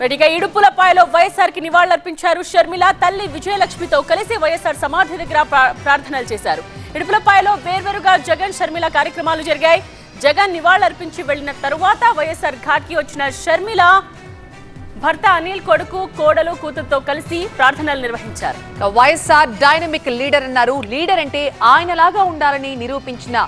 రెడ్డిగా ఇడుపులపాయలో వైఎస్ఆర్కి నివాళులర్పించారు షర్మిల తల్లి విజయలక్ష్మితో కలిసి వైఎస్ఆర్ సమాధి దగ్గర ప్రార్థనలు చేశారు. ఇడుపులపాయలో వేర్వేరుగా జగన్ షర్మిల కార్యక్రమాలు జరిగాయి. జగన్ నివాళులర్పించి వెళ్ళిన తరువాత వైఎస్ఆర్ ఘాట్కి వచ్చిన షర్మిల భర్త అనిల్ కొడుకు కోడలు కూతురుతో కలిసి ప్రార్థనలు నిర్వహించారు. వైఎస్ఆర్ డైనమిక్ లీడర్ అన్నారు. లీడర్ అంటే ఆయనలాగా ఉండాలని నిరూపించిన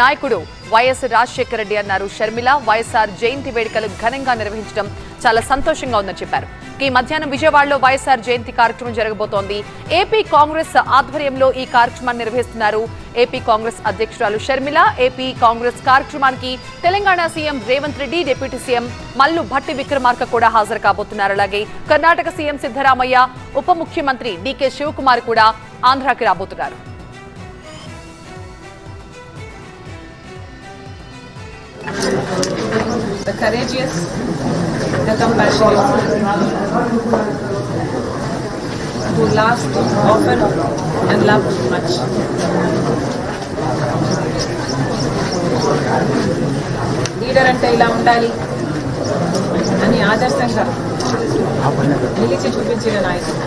నాయకుడు వైఎస్ రాజశేఖర రెడ్డి అన్నారు. షర్మిల వైఎస్ఆర్ జయంతి వేడుకలు ఘనంగా నిర్వహించడం చాలా సంతోషంగా ఉందని చెప్పారు. ఈ మధ్యాహ్నం విజయవాడలో వైఎస్ఆర్ జయంతి కార్యక్రమం జరగబోతోంది. ఏపీ కాంగ్రెస్ ఆధ్వర్యంలో ఈ కార్యక్రమాన్ని నిర్వహిస్తున్నారు. ఏపీ కాంగ్రెస్ అధ్యక్షురాలు షర్మిల ఏపీ కాంగ్రెస్ కార్యక్రమానికి Telangana CM Revanth Reddy deputy CM Mallu Bhatti Vikramarka కూడా హాజరు కాబోతున్నారు. అలాగే కర్ణాటక సీఎం సిద్ధరామయ్య ఉప ముఖ్యమంత్రి డీకే శివకుమార్ కూడా ఆంధ్రాకి రాబోతున్నారు. The courageous, the compassionate, who laughed often and loved much. Leader అంటే ఇలా ఉండాలి అని ఆదర్శంగా నిలిచి చూపించిన నాయకుడు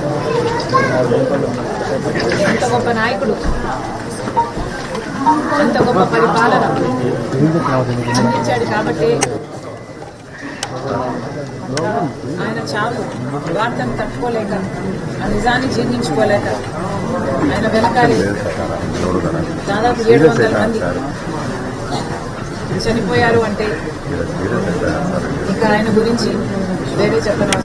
ఎంత గొప్ప నాయకుడు ఎంత గొప్ప పరిపాలన అందించాడు కాబట్టి ఆయన చావు. వార్తను తట్టుకోలేక ఆ నిజాన్ని జీర్ణించుకోలేక ఆయన వెనకాలి దాదాపు ఏడు వందల మంది చనిపోయారు అంటే ఇక ఆయన గురించి వేరే చెప్పడం